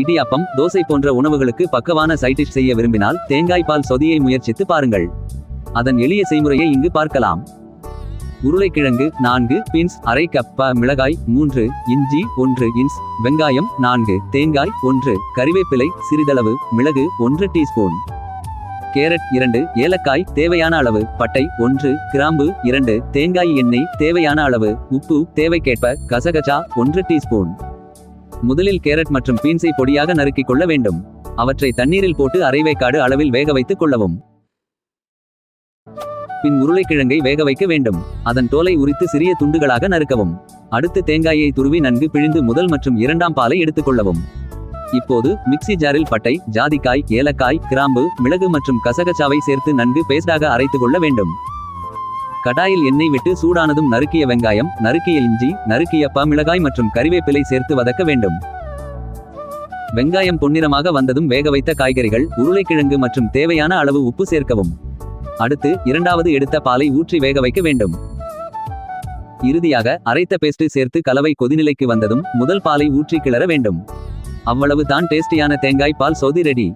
இடியாப்பம் தோசை போன்ற உணவுகளுக்கு பக்கவான சைடிஷ் செய்ய விரும்பினால் தேங்காய் பால் சொதியை முயற்சித்து பாருங்கள். அதன் எளிய செய்முறையை இங்கு பார்க்கலாம். உருளைக்கிழங்கு நான்கு பீன்ஸ் அரை கப் ப மிளகாய் மூன்று இஞ்சி ஒன்று இன்ஸ் வெங்காயம் நான்கு தேங்காய் ஒன்று கறிவேப்பிலை சிறிதளவு மிளகு ஒன்று டீஸ்பூன். கேரட் இரண்டு ஏலக்காய் தேவையான அளவு பட்டை ஒன்று கிராம்பு இரண்டு தேங்காய் எண்ணெய் தேவையான அளவு உப்பு தேவைக்கேற்ப கசகசா ஒன்று டீஸ்பூன். முதலில் கேரட் மற்றும் பீன்ஸை பொடியாக நறுக்கிக் கொள்ள வேண்டும். அவற்றை தண்ணீரில் போட்டு அரைவேக்காடு அளவில் வேக வைத்துக் கொள்ளவும். பின் உருளைக்கிழங்கை வேக வைக்க வேண்டும். அதன் தோலை உரித்து சிறிய துண்டுகளாக நறுக்கவும். அடுத்து தேங்காயை துருவி நன்கு பிழிந்து முதல் மற்றும் இரண்டாம் பாலை எடுத்துக்கொள்ளவும் இப்போது மிக்ஸி ஜாரில் பட்டை ஜாதிக்காய் ஏலக்காய் கிராம்பு மிளகு மற்றும் கசகச்சாவை சேர்த்து நன்கு பேஸ்டாக அரைத்துக் கொள்ள வேண்டும். கடாயில் எண்ணெய் விட்டு சூடானதும் நறுக்கிய வெங்காயம் நறுக்கிய இஞ்சி நறுக்கிய பமிளகாய் மிளகாய் மற்றும் கறிவேப்பிலை சேர்த்து வதக்க வேண்டும். வெங்காயம் பொன்னிறமாக வந்ததும் வேக வைத்த காய்கறிகள் உருளைக்கிழங்கு மற்றும் தேவையான அளவு உப்பு சேர்க்கவும். அடுத்து இரண்டாவது எடுத்த பாலை ஊற்றி வேக வைக்க வேண்டும். இறுதியாக அரைத்த பேஸ்ட் சேர்த்து கலவை கொதிநிலைக்கு வந்ததும் முதல் பாலை ஊற்றி கிளற வேண்டும். அவ்வளவு தான் டேஸ்டியான தேங்காய் பால் சோதி ரெடி.